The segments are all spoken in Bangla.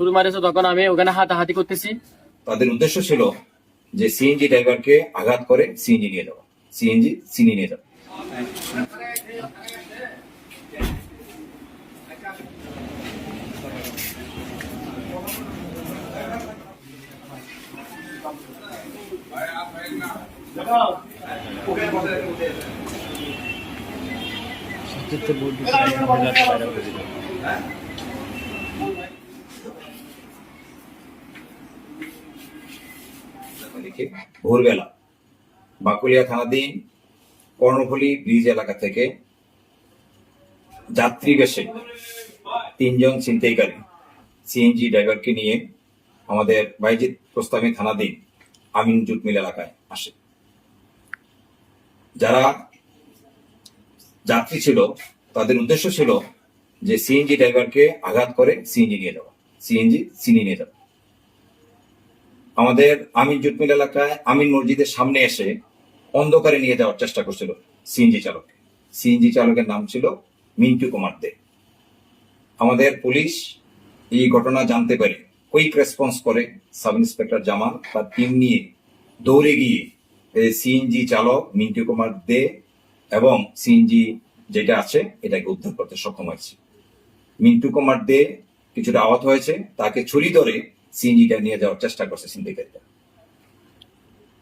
শুরু মারিয়েছে তখন আমি ওখানে হাতাহাতি করতেছি। তাদের উদ্দেশ্য ছিল যে সিএনজি ড্রাইভারকে আঘাত করে সিএনজি নিয়ে যাওয়া সিএনজি চিনি নিয়ে যাওয়া দেখি ভোরবেলা বাকুলিয়া থানাধীন কর্ণফুলী ব্রিজ এলাকা থেকে যাত্রী বেশে তিনজন ছিনতাইকারী সিএনজি ড্রাইভারকে নিয়ে আমাদের বাইজিৎ প্রস্তাবী থানাধীন আমিন জুট মিল এলাকায় আসে। যারা যাত্রী ছিল, তাদের উদ্দেশ্য ছিল যে সিএনজি ড্রাইভারকে আঘাত করে সিএনজি নিয়ে যাওয়া। সিএনজি চিনি নিয়ে যাওয়া। আমাদের আমিন জুটমিল এলাকায় আমিন মসজিদের সামনে এসে অন্ধকারে নিয়ে যাওয়ার চেষ্টা করছিল সিএনজি চালক। সিএনজি চালকের নাম ছিল মিন্টু কুমার দে। আমাদের পুলিশ এই ঘটনা জানতে পারে কুইক রেসপন্স করে সাব ইন্সপেক্টর জামাল তার টিম নিয়ে দৌড়ে গিয়ে সিএনজি চালক মিন্টু কুমার দে এবং সিএনজি যেটা আছে এটাকে উদ্ধার করতে সক্ষম হয়েছে। মিন্টু কুমার দে কিছুটা আহত হয়েছে, তাকে ছুরি ধরে সিএনজিটা নিয়ে যাওয়ার চেষ্টা করছে সিন্ডিকেটটা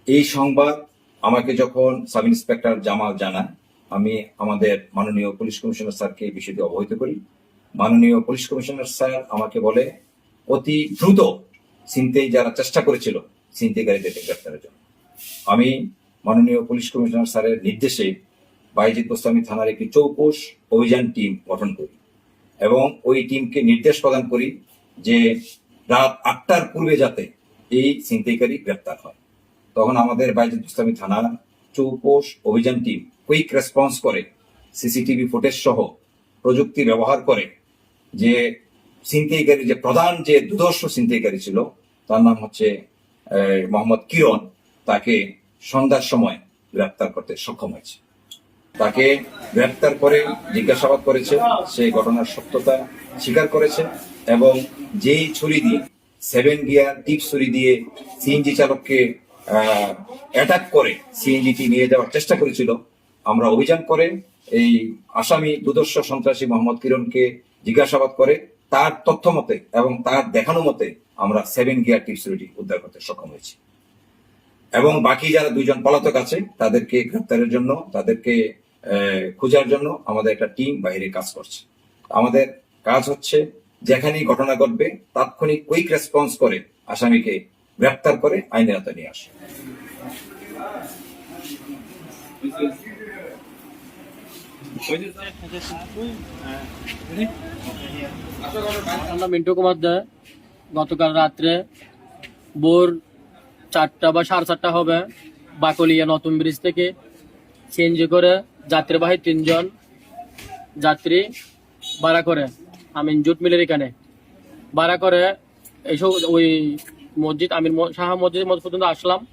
এই সংবাদ আমাকে যখন সাব ইন্সপেক্টর জামাল জানান আমি আমাদের মাননীয় পুলিশ কমিশনার স্যারকে এই বিষয়টি অবহিত করি। মাননীয় পুলিশ কমিশনার স্যার আমাকে বলে, অতি দ্রুত চিনতেই যারা চেষ্টা করেছিল ছিনতাইকারীদেরকে গ্রেপ্তারের জন্য। আমি মাননীয় পুলিশ কমিশনার স্যারের নির্দেশে বাইজিৎ গোস্বামী থানার একটি চৌকোষ অভিযান টিম গঠন করি এবং ওই টিমকে নির্দেশ প্রদান করি যে রাত আটটার পূর্বে যাতে এই ছিনতাইকারী গ্রেপ্তার হয়। তখন আমাদের বাইজিৎ গোস্বামী থানার চৌপোষ অভিযান টিম কুইক রেসপন্স করে, সিসিটিভি ফুটেজ সহ প্রযুক্তি ব্যবহার করে যে ছিনতাইকারী যে প্রধান যে দুদর্শ ছিনতাইকারী ছিল, তার নাম হচ্ছে মোহাম্মদ কিরণ, তাকে সন্ধ্যার সময় গ্রেপ্তার করতে সক্ষম হয়েছে। তাকে গ্রেপ্তার করে জিজ্ঞাসাবাদ করেছে সেই ঘটনার সত্যতা স্বীকার করেছে। এবং যেই ছুরি দিয়ে সেভেন গিয়ার টিপ ছুরি দিয়ে সিএনজি চালককে অ্যাটাক করে সিএনজিটি নিয়ে যাওয়ার চেষ্টা করেছিল, আমরা অভিযান করে এই আসামি দুদর্শ সন্ত্রাসী মোহাম্মদ কিরণকে জিজ্ঞাসাবাদ করে, তার তথ্য মতে এবং তার দেখানো মতে আমরা সেভেন গিয়ার টিপ ছুরিটি উদ্ধার করতে সক্ষম হয়েছি। এবং বাকি যারা দুইজন পলাতক আছে, তাদেরকে গ্রেপ্তারের জন্য, তাদেরকে খোঁজার জন্য আমাদের একটা টিম বাইরে কাজ করছে। আমাদের কাজ হচ্ছে যেখানেই ঘটনা ঘটবে, তাৎক্ষণিক কুইক রেসপন্স করে আসামিকে গ্রেপ্তার করে আইনের আওতায় নিয়ে আসে। মিন্টু কুমার গতকাল রাত্রে ভোর চারটা বা সাড়ে চারটা হবে বাকলিয়া নতুন ব্রিজ থেকে চেঞ্জ করে যাত্রীবাহী তিনজন যাত্রী ভাড়া করে। আমিন, জুট মিলের এখানে। ভাড়া করে এইসব ওই মসজিদ আমির ম- শাহ মসজিদ পর্যন্ত আসলাম।